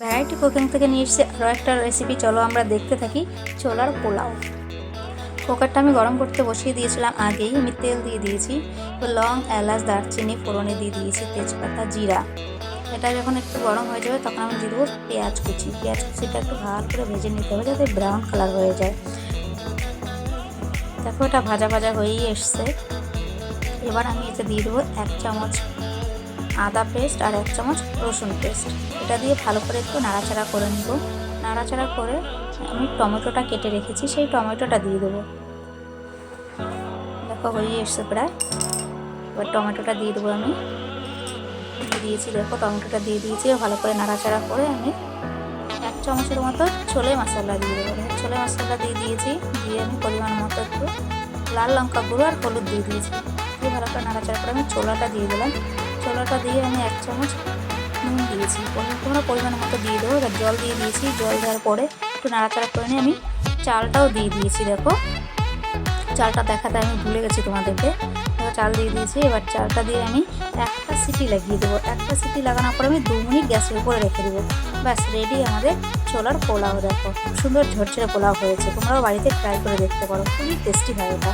Variety cooking থেকে নিয়ে এসেছি আরও একটা রেসিপি চলো আমরা দেখতে থাকি ছোলার পোলাও। কুকারটা আমি গরম করতে বসিয়ে দিয়েছিলাম, আগেই আমি তেল দিয়ে দিয়েছি। লং, এলাচ, দারচিনি, ফোড়নে দিয়ে দিয়েছি তেজপাতা, জিরা। এটা যখন একটু গরম হয়ে যাবে তখন আমি দিয়ে দেবো পেঁয়াজ কুচি। পেঁয়াজ কুচিটা একটু ভালো করে ভেজে নিতে হবে যাতে ব্রাউন কালার হয়ে যায়। দেখো এটা ভাজা ভাজা হয়েই এসছে। এবার আমি এতে দিয়ে দেবো এক চামচ আদা পেস্ট আর এক চামচ রসুন পেস্ট। এটা দিয়ে ভালো করে একটু নাড়াচাড়া করে নেব। নাড়াচাড়া করে আমি টমেটোটা কেটে রেখেছি, সেই টমেটোটা দিয়ে দেবো। দেখো হয়ে এসছে প্রায়। এবার টমেটোটা দিয়ে দেবো আমি। দিয়ে দিয়েছি, দেখো টমেটোটা দিয়ে দিয়েছি। ভালো করে নাড়াচাড়া করে আমি এক চামচের মতো ছোলে মশলা দিয়ে দেবো। ছোলে মশলা দিয়ে দিয়েছি, দিয়ে আমি পরিমাণ মতো একটু লাল লঙ্কা গুঁড়ো আর হলুদ দিয়ে দিয়েছি। দিয়ে ভালো করে নাড়াচাড়া করে আমি ছোলাটা দিয়ে দিলাম। ছোলাটা দিয়ে আমি এক চামচ নুন দিয়েছি। তোমরা পরিমাণ মতো দিয়ে দেবো। এবার জল দিয়ে দিয়েছি। জল দেওয়ার পরে একটু নাড়াচাড়া করে নিয়ে আমি চালটাও দিয়ে দিয়েছি, দেখো। চালটা দেখাতে আমি ভুলে গেছি তোমাদেরকে। এবার চাল দিয়ে দিয়েছি। এবার চালটা দিয়ে আমি একটা সিটি লাগিয়ে দেবো। একটা সিটি লাগানোর পরে আমি দু মিনিট গ্যাসের উপরে রেখে দেবো। ব্যাস রেডি আমাদের ছোলার পোলাও, দেখো। সুন্দর ঝরঝরে পোলাও হয়েছে। তোমরাও বাড়িতে ট্রাই করে দেখতে পারো। খুবই টেস্টি হয় এটা।